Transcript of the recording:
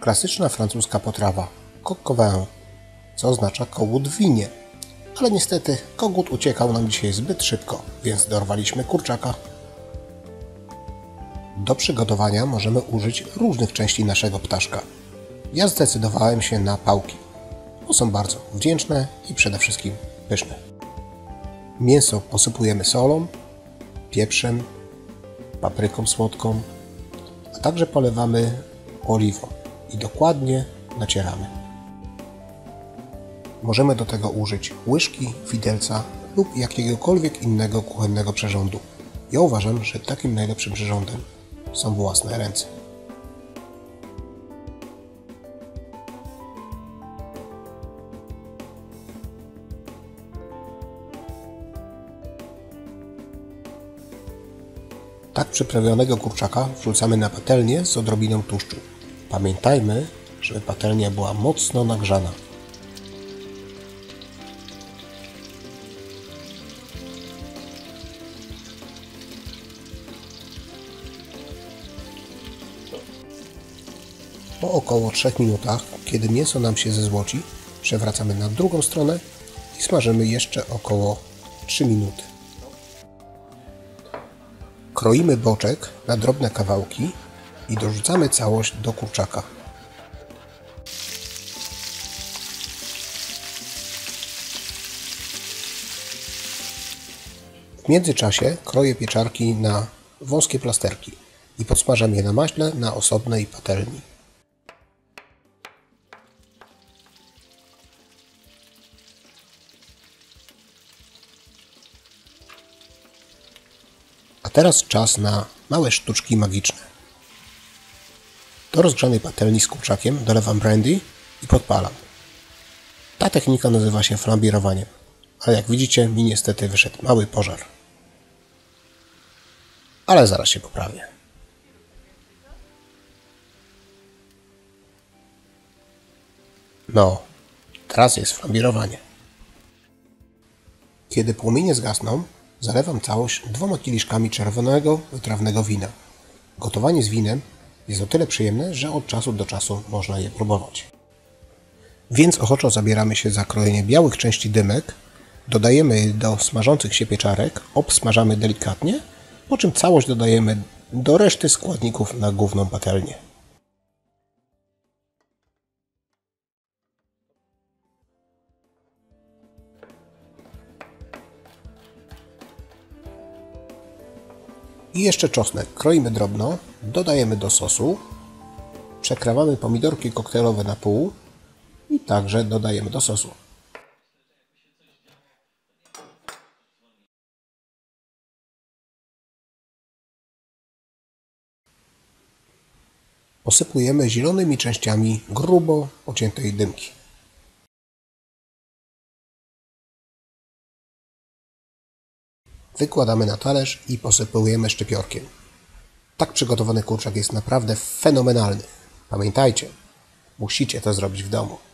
Klasyczna francuska potrawa coq co oznacza kogut w winie. Ale niestety kogut uciekał nam dzisiaj zbyt szybko, więc dorwaliśmy kurczaka. Do przygotowania możemy użyć różnych części naszego ptaszka. Ja zdecydowałem się na pałki, bo są bardzo wdzięczne i przede wszystkim pyszne. Mięso posypujemy solą, pieprzem, papryką słodką, a także polewamy oliwą i dokładnie nacieramy. Możemy do tego użyć łyżki, widelca lub jakiegokolwiek innego kuchennego przyrządu. Ja uważam, że takim najlepszym przyrządem są własne ręce. Tak przyprawionego kurczaka wrzucamy na patelnię z odrobiną tłuszczu. Pamiętajmy, żeby patelnia była mocno nagrzana. Po około 3 minutach, kiedy mięso nam się zezłoci, przewracamy na drugą stronę i smażymy jeszcze około 3 minuty. Kroimy boczek na drobne kawałki i dorzucamy całość do kurczaka. W międzyczasie kroję pieczarki na wąskie plasterki i podsmażam je na maśle na osobnej patelni. A teraz czas na małe sztuczki magiczne. Do rozgrzanej patelni z kurczakiem dolewam brandy i podpalam. Ta technika nazywa się flambirowaniem, ale jak widzicie mi niestety wyszedł mały pożar. Ale zaraz się poprawię. No, teraz jest flambirowanie. Kiedy płomienie zgasną, zalewam całość dwoma kieliszkami czerwonego, wytrawnego wina. Gotowanie z winem jest o tyle przyjemne, że od czasu do czasu można je próbować. Więc ochoczo zabieramy się za krojenie białych części dymek, dodajemy je do smażących się pieczarek, obsmażamy delikatnie, po czym całość dodajemy do reszty składników na główną patelnię. I jeszcze czosnek kroimy drobno, dodajemy do sosu, przekrawamy pomidorki koktajlowe na pół i także dodajemy do sosu. Posypujemy zielonymi częściami grubo pociętej dymki. Wykładamy na talerz i posypujemy szczypiorkiem. Tak przygotowany kurczak jest naprawdę fenomenalny. Pamiętajcie, musicie to zrobić w domu.